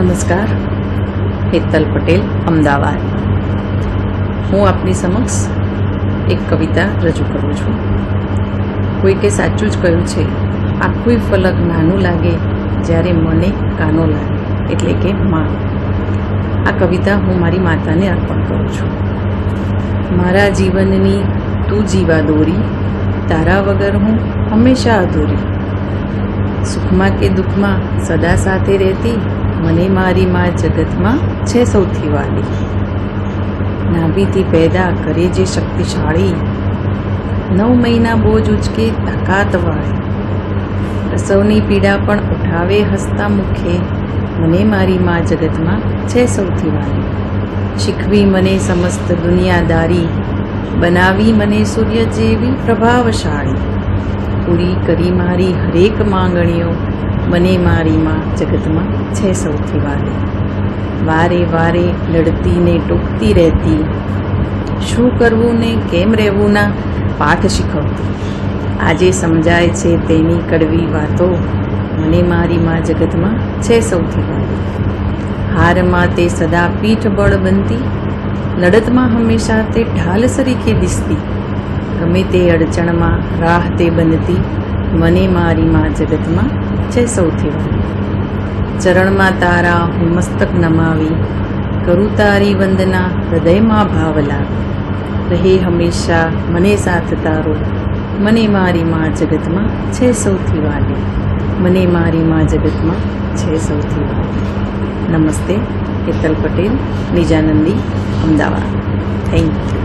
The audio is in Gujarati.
નમસ્કાર. હેતલ પટેલ, અમદાવાદ. હું આપની સમક્ષ એક કવિતા રજૂ કરું છું. કોઈકે સાચું જ કહ્યું છે, આખું ફલક નાનું લાગે જ્યારે મને કાનો લાગે. એટલે કે માં. આ કવિતા હું મારી માતાને અર્પણ કરું છું. મારા જીવનની તું જીવા દોરી, તારા વગર હું હંમેશા અધૂરી. સુખમાં કે દુઃખમાં સદા સાથે રહેતી મને મારી માં જગતમાં છે સૌથી વાલી. નાભીથી પેદા કરે જે શક્તિશાળી. નવ મહિના બોજ ઉચકે તાકાતવાળી પ્રસવની પીડા પણ ઉઠાવે હસતા મુખે. મને મારી મા જગતમાં છે સૌથી વાલી. શીખવી મને સમસ્ત દુનિયાદારી. બનાવી મને સૂર્ય જેવી પ્રભાવશાળી. પૂરી કરી મારી હરેક માંગણીઓ. મને મારી માં જગતમાં છે સૌથી વાલી. વારે વારે લડતી ને ટૂંકતી રહેતી. શું કરવું ને કેમ રહેવું ના પાઠ શીખવતી. આજે સમજાય છે તેની કડવી વાતો. મને મારી માં જગતમાં છે સૌથી વાલી. હારમાં તે સદા પીઠ બળ બનતી. લડતમાં હંમેશા તે ઢાલ સરીખે દિસતી. ગમે તે અડચણમાં રાહ તે બનતી. મને મારી માં જગતમાં છે સૌથી. ચરણમાં તારા હું મસ્તક નમાવી કરું તારી વંદના હૃદયમાં ભાવ લાવી. રહે હંમેશા મને સાથ તારો. મને મારી માં જગતમાં છે સૌથી વાલી. મને મારી માં જગતમાં છે સૌથી વાલી. નમસ્તે હેતલ પટેલ, નિજાનંદી, અમદાવાદ. Thank you